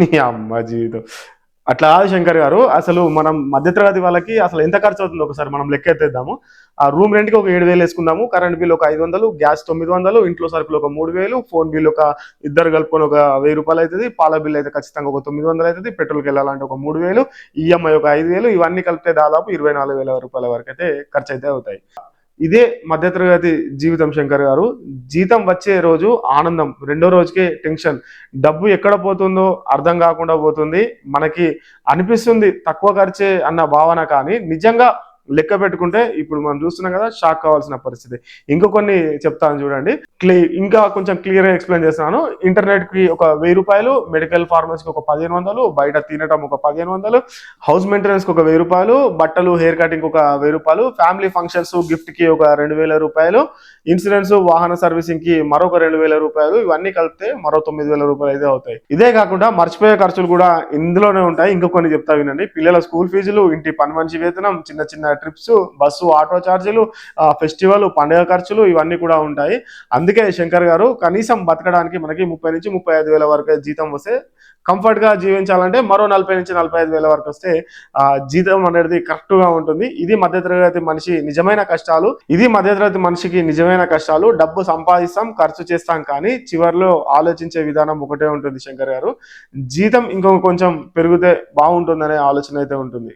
నీ అమ్మ జీవితం. అట్లా కాదు శంకర్ గారు అసలు మనం మధ్యతరగతి వాళ్ళకి అసలు ఎంత ఖర్చు అవుతుంది ఒకసారి మనం లెక్క ఎత్తేద్దాము. ఆ రూమ్ రెంట్కి ఒక ఏడు వేలు వేసుకుందాము కరెంట్ బిల్ ఒక ఐదు వందలు గ్యాస్ తొమ్మిది వందలు ఇంట్లో సరుకులు ఒక మూడు వేలు ఫోన్ బిల్ ఒక ఇద్దరు కలుపుకొని ఒక వెయ్యి రూపాయలు అవుతుంది పాల బిల్ అయితే ఖచ్చితంగా ఒక తొమ్మిది వందలు అవుతుంది పెట్రోల్కి వెళ్ళాలంటే ఒక మూడు వేలు ఈఎంఐ ఒక ఐదు వేలు ఇవన్నీ కలిపితే దాదాపు ఇరవై నాలుగు వేల రూపాయల వరకు అయితే ఖర్చు అయితే అవుతాయి. ఇదే మధ్యతరగతి జీవితం శంకర్ గారు. జీతం వచ్చే రోజు ఆనందం. రెండో రోజుకే టెన్షన్. డబ్బు ఎక్కడ పోతుందో అర్థం కాకుండా పోతుంది. మనకి అనిపిస్తుంది తక్కువ ఖర్చే అన్న భావన కానీ నిజంగా లెక్క పెట్టుకుంటే ఇప్పుడు మనం చూస్తున్నాం కదా షాక్ కావాల్సిన పరిస్థితి. ఇంకా కొన్ని చెప్తాను చూడండి. క్లీ ఇంకా కొంచెం క్లియర్గా ఎక్స్ప్లెయిన్ చేస్తున్నాను. ఇంటర్నెట్కి ఒక వెయ్యి రూపాయలు మెడికల్ ఫార్మసీకి ఒక పదిహేను వందలు బయట తినటం ఒక పదిహేను వందలు హౌస్ మెయింటెనెన్స్కి ఒక వెయ్యి రూపాయలు బట్టలు హెయిర్ కటింగ్ ఒక వెయ్యి రూపాయలు ఫ్యామిలీ ఫంక్షన్స్ గిఫ్ట్కి ఒక రెండు వేల రూపాయలు ఇన్సూరెన్స్ వాహన సర్వీసింగ్కి మరొక రెండు వేల రూపాయలు ఇవన్నీ కలిపితే మరో తొమ్మిది వేల రూపాయలు అయితే అవుతాయి. ఇదే కాకుండా మర్చిపోయే ఖర్చులు కూడా ఇందులోనే ఉంటాయి. ఇంకా కొన్ని చెప్తా వినండి. పిల్లల స్కూల్ ఫీజులు ఇంటి పని మనిషి వేతనం చిన్న చిన్న ట్రిప్స్ బస్సు ఆటో ఛార్జీలు ఫెస్టివల్ పండుగ ఖర్చులు ఇవన్నీ కూడా ఉంటాయి. అందుకే శంకర్ గారు కనీసం బతకడానికి మనకి ముప్పై నుంచి ముప్పై ఐదు వేల వరకు జీతం వస్తే కంఫర్ట్గా జీవించాలంటే మరో నలభై నుంచి నలభై ఐదు వేల వరకు వస్తే ఆ జీతం అనేది కరెక్ట్గా ఉంటుంది. ఇది మధ్యతరగతి మనిషి నిజమైన కష్టాలు ఇది మధ్యతరగతి మనిషికి నిజమైన కష్టాలు. డబ్బు సంపాదిస్తాం ఖర్చు చేస్తాం కానీ చివరిలో ఆలోచించే విధానం ఒకటే ఉంటుంది శంకర్ గారు. జీతం ఇంకొక కొంచెం పెరిగితే బాగుంటుందనే ఆలోచన అయితే ఉంటుంది.